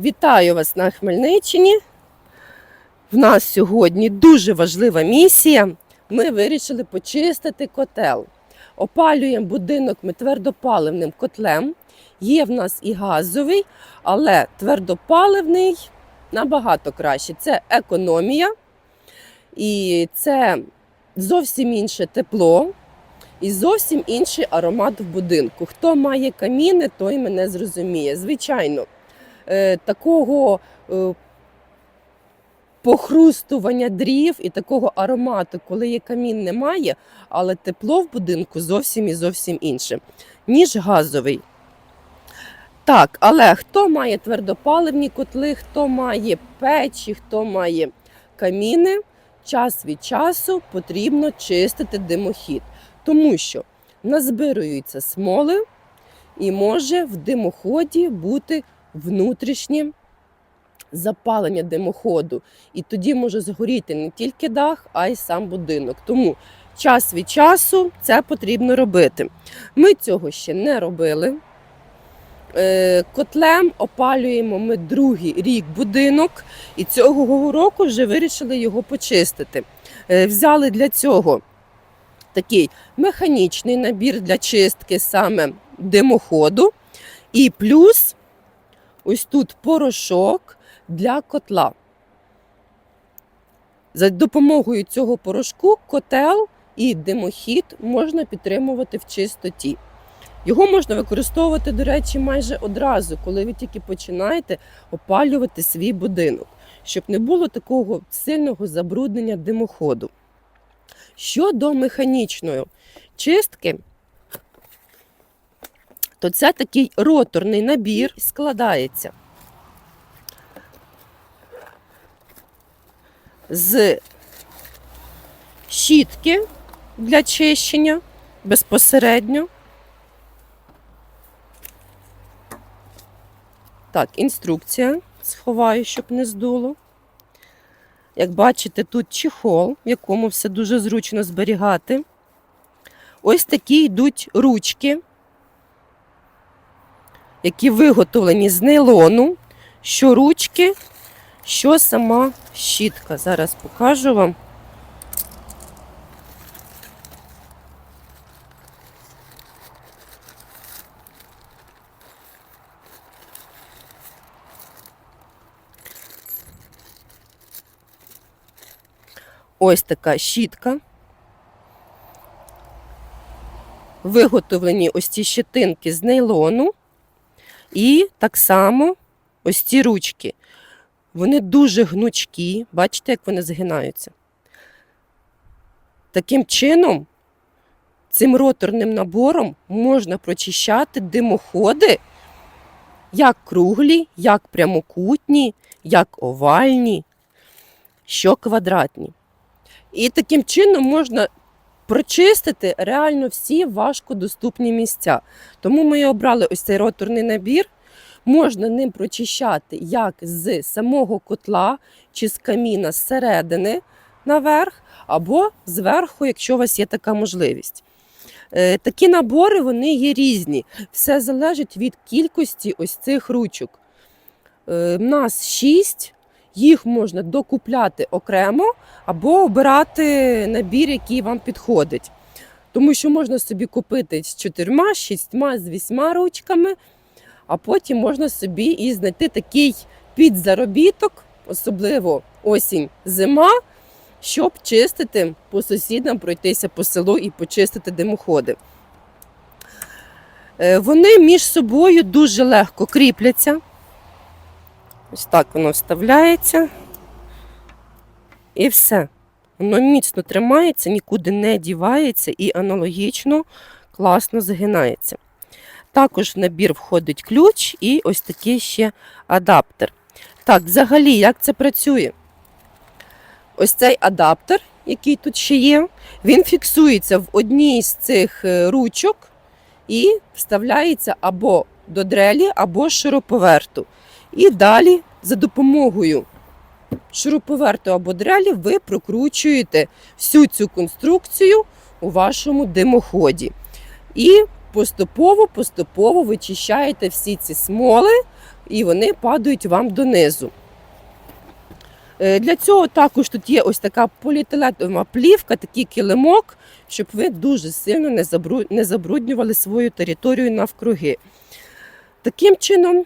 Вітаю вас на Хмельниччині. В нас сьогодні дуже важлива місія. Ми вирішили почистити котел. Опалюємо будинок ми твердопаливним котлем. Є в нас і газовий, але твердопаливний набагато краще. Це економія, і це зовсім інше тепло, і зовсім інший аромат в будинку. Хто має каміни, той мене зрозуміє. Звичайно, такого е, похрустування дрів і такого аромату, коли є камін, немає, але тепло в будинку зовсім і зовсім інше, ніж газовий. Так, але хто має твердопаливні котли, хто має печі, хто має каміни, час від часу потрібно чистити димохід, тому що назбируються смоли і може в димоході бути внутрішнє запалення димоходу. І тоді може згоріти не тільки дах, а й сам будинок. Тому час від часу це потрібно робити. Ми цього ще не робили. Е, Котлем опалюємо ми другий рік будинок, і цього року вже вирішили його почистити. Е, Взяли для цього такий механічний набір для чистки саме димоходу. І плюс ось тут порошок для котла. За допомогою цього порошку котел і димохід можна підтримувати в чистоті. Його можна використовувати, до речі, майже одразу, коли ви тільки починаєте опалювати свій будинок, щоб не було такого сильного забруднення димоходу. Щодо механічної чистки, то це такий роторний набір складається з щітки для чищення безпосередньо. Так, інструкція сховаю, щоб не здуло. Як бачите, тут чехол, в якому все дуже зручно зберігати. Ось такі йдуть ручки, які виготовлені з нейлону, що ручки, що сама щітка. Зараз покажу вам. Ось така щітка. Виготовлені ось ці щетинки з нейлону. І так само ось ці ручки. Вони дуже гнучкі. Бачите, як вони згинаються. Таким чином, цим роторним набором можна прочищати димоходи як круглі, як прямокутні, як овальні, що квадратні. І таким чином можна прочистити реально всі важкодоступні місця. Тому ми і обрали ось цей роторний набір. Можна ним прочищати як з самого котла чи з каміна зсередини наверх, або зверху, якщо у вас є така можливість. Е, Такі набори вони є різні. Все залежить від кількості ось цих ручок. Е, В нас шість, їх можна докупляти окремо або обирати набір, який вам підходить. Тому що можна собі купити з чотирма, з шістьма, з вісьма ручками, а потім можна собі і знайти такий підзаробіток, особливо осінь, зима, щоб чистити по сусідам, пройтися по селу і почистити димоходи. Е, Вони між собою дуже легко кріпляться. Ось так воно вставляється. І все. Воно міцно тримається, нікуди не дівається і аналогічно класно згинається. Також в набір входить ключ і ось такий ще адаптер. Так, взагалі, як це працює? Ось цей адаптер, який тут ще є, він фіксується в одній з цих е, ручок і вставляється або до дрелі, або шуруповерту. І далі за допомогою шуруповерту або дрелі ви прокручуєте всю цю конструкцію у вашому димоході. І поступово, поступово вичищаєте всі ці смоли, і вони падають вам донизу. Е, Для цього також тут є ось така поліетиленова плівка, такий килимок, щоб ви дуже сильно не забруднювали свою територію навкруги. Таким чином,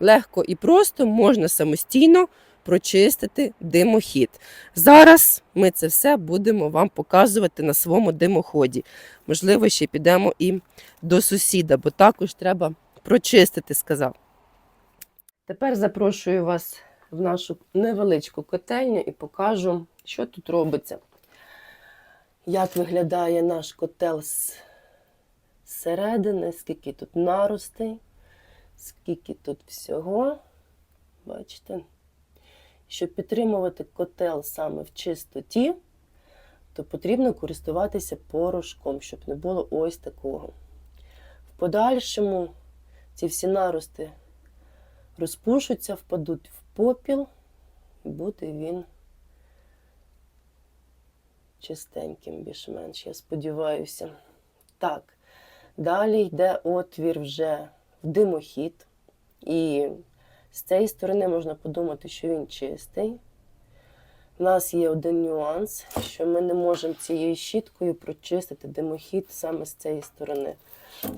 легко і просто можна самостійно прочистити димохід. Зараз ми це все будемо вам показувати на своєму димоході. Можливо, ще підемо і до сусіда, бо також треба прочистити, сказав. Тепер запрошую вас в нашу невеличку котельню і покажу, що тут робиться. Як виглядає наш котел з зсередини, скільки тут наростей, скільки тут всього. Бачите? Щоб підтримувати котел саме в чистоті, то потрібно користуватися порошком, щоб не було ось такого. В подальшому ці всі нарости розпушуться, впадуть в попіл, і буде він чистеньким, більш-менш, я сподіваюся. Так, далі йде отвір вже димохід. І з цієї сторони можна подумати, що він чистий. У нас є один нюанс, що ми не можемо цією щіткою прочистити димохід саме з цієї сторони.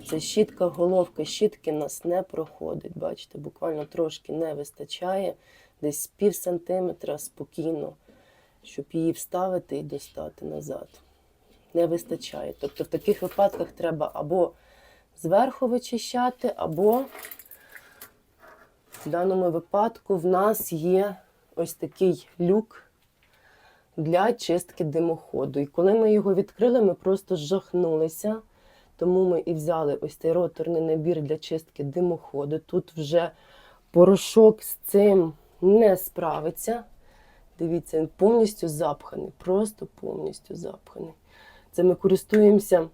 Це щітка, головка щітки нас не проходить. Бачите, буквально трошки не вистачає, десь пів сантиметра спокійно, щоб її вставити і достати назад. Не вистачає. Тобто в таких випадках треба або зверху вичищати, або в даному випадку в нас є ось такий люк для чистки димоходу. І коли ми його відкрили, ми просто жахнулися. Тому ми і взяли ось цей роторний набір для чистки димоходу. Тут вже порошок з цим не справиться. Дивіться, він повністю запханий, просто повністю запханий. Це ми користуємося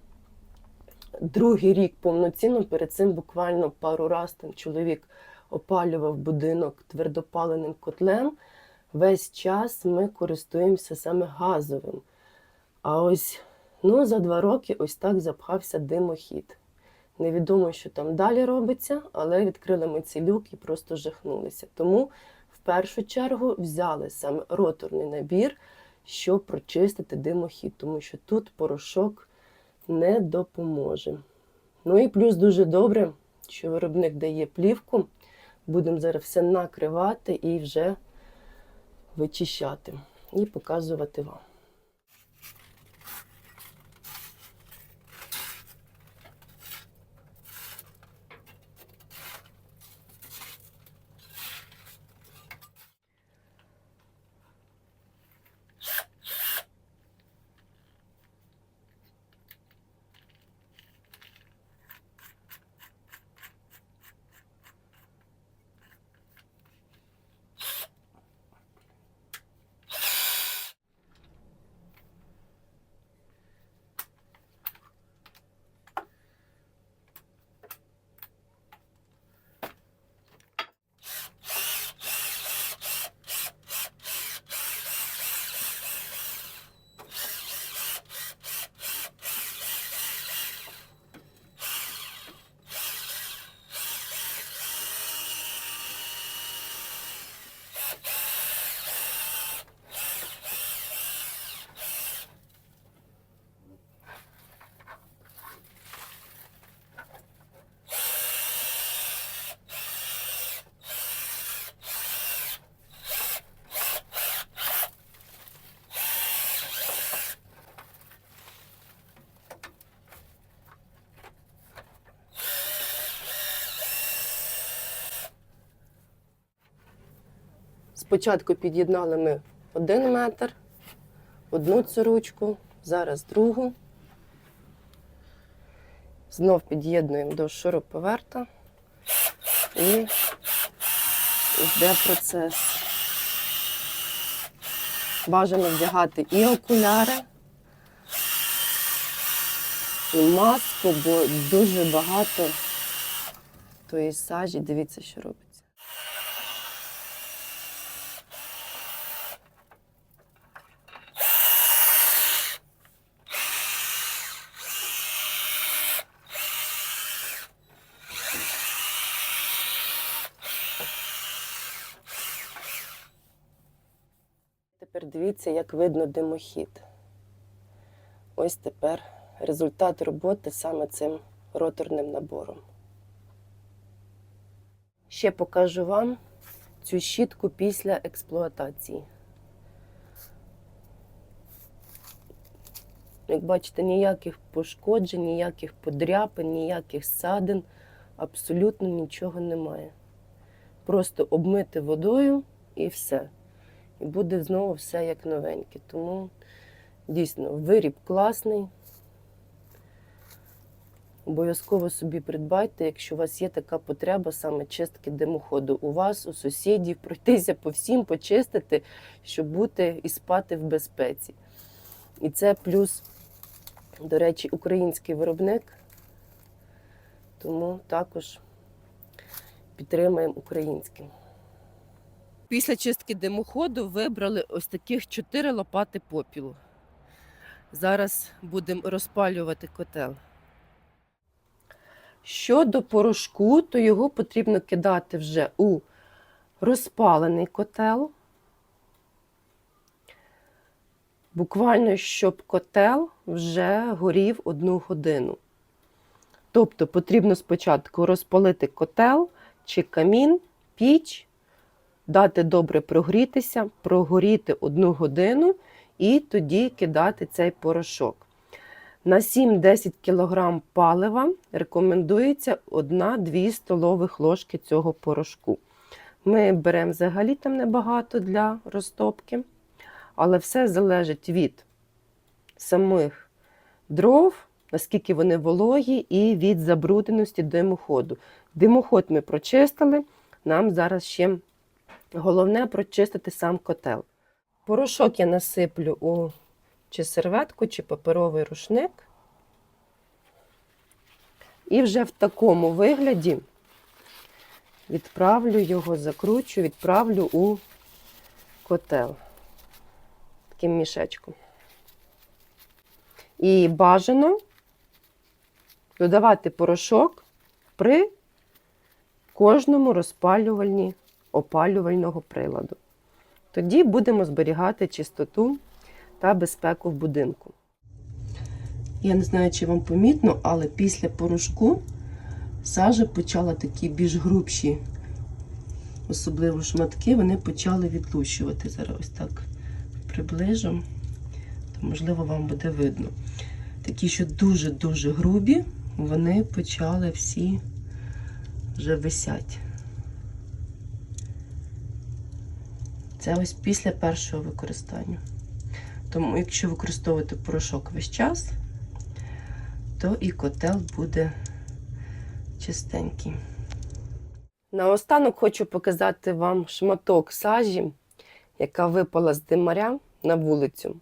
другий рік повноцінно. Перед цим буквально пару раз там чоловік опалював будинок твердопаленим котлем. Весь час ми користуємося саме газовим. А ось ну, за два роки ось так запхався димохід. Невідомо, що там далі робиться, але відкрили ми цей люк і просто жахнулися. Тому в першу чергу взяли саме роторний набір, щоб прочистити димохід, тому що тут порошок не допоможе. Ну і плюс дуже добре, що виробник дає плівку. Будемо зараз все накривати і вже вичищати і показувати вам. Спочатку під'єднали ми один метр, одну цю ручку, зараз другу. Знов під'єднуємо до шуруповерта і йде процес. Бажано вдягати і окуляри, і маску, бо дуже багато тої сажі. Дивіться, що робиться. Тепер дивіться, як видно димохід. Ось тепер результат роботи саме цим роторним набором. Ще покажу вам цю щітку після експлуатації. Як бачите, ніяких пошкоджень, ніяких подряпин, ніяких ссадин, абсолютно нічого немає. Просто обмити водою і все. Буде знову все як новеньке. Тому дійсно виріб класний. Обов'язково собі придбайте, якщо у вас є така потреба саме чистки димоходу. У вас, у сусідів, пройтися по всім, почистити, щоб бути і спати в безпеці. І це плюс, до речі, український виробник. Тому також підтримаємо українським. Після чистки димоходу вибрали ось таких чотири лопати попілу. Зараз будемо розпалювати котел. Щодо порошку, то його потрібно кидати вже у розпалений котел. Буквально, щоб котел вже горів одну годину. Тобто потрібно спочатку розпалити котел чи камін, піч, дати добре прогрітися, прогоріти одну годину і тоді кидати цей порошок. На 7-10 кг палива рекомендується 1-2 столових ложки цього порошку. Ми беремо взагалі там небагато для розтопки, але все залежить від самих дров, наскільки вони вологі, і від забрудненості димоходу. Димоход ми прочистили, нам зараз ще головне прочистити сам котел. Порошок я насиплю у чи серветку, чи паперовий рушник. І вже в такому вигляді відправлю його, закручу, відправлю у котел таким мішечком. І бажано додавати порошок при кожному розпалювальні опалювального приладу. Тоді будемо зберігати чистоту та безпеку в будинку. Я не знаю, чи вам помітно, але після порошку сажа почала такі більш грубші, особливо шматки, вони почали відлущувати. Зараз ось так приближу, то можливо вам буде видно. Такі, що дуже-дуже грубі, вони почали всі вже висять. Це ось після першого використання. Тому, якщо використовувати порошок весь час, то і котел буде чистенький. Наостанок хочу показати вам шматок сажі, яка випала з димаря на вулицю.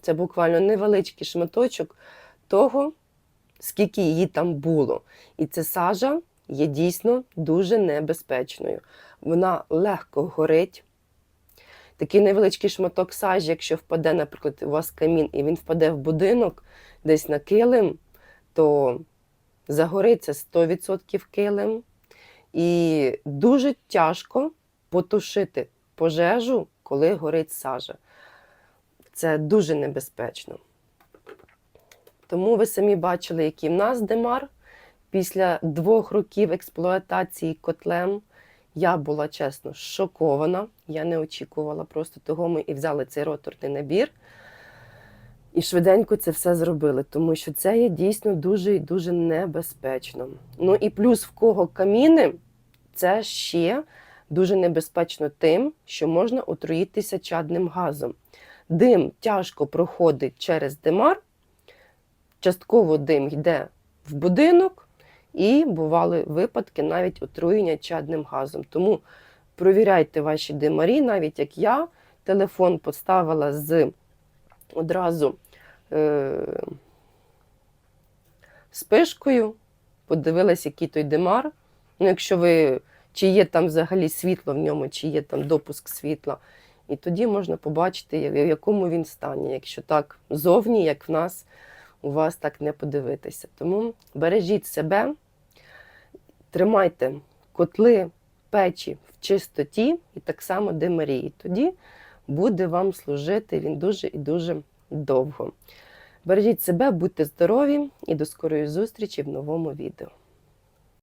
Це буквально невеличкий шматочок того, скільки її там було. І ця сажа є дійсно дуже небезпечною. Вона легко горить. Такий невеличкий шматок сажі, якщо впаде, наприклад, у вас камін, і він впаде в будинок десь на килим, то загориться 100% килим. І дуже тяжко потушити пожежу, коли горить сажа. Це дуже небезпечно. Тому ви самі бачили, який в нас демар. Після двох років експлуатації котлем я була чесно шокована. Я не очікувала просто того ми і взяли цей роторний набір. І швиденько це все зробили, тому що це є дійсно дуже і дуже небезпечно. Ну і плюс в кого каміни, це ще дуже небезпечно тим, що можна отруїтися чадним газом. Дим тяжко проходить через димар, частково дим йде в будинок, і бували випадки навіть отруєння чадним газом. Тому провіряйте ваші димарі, навіть як я телефон поставила з одразу е, спишкою, подивилась, який той димар. Ну, якщо ви, чи є там взагалі світло в ньому, чи є там допуск світла. І тоді можна побачити, в якому він стані. Якщо так зовні, як в нас, у вас так не подивитися. Тому бережіть себе, тримайте котли, печі в чистоті і так само де Марії. тоді буде вам служити він дуже і дуже довго. Бережіть себе, будьте здорові і до скорої зустрічі в новому відео.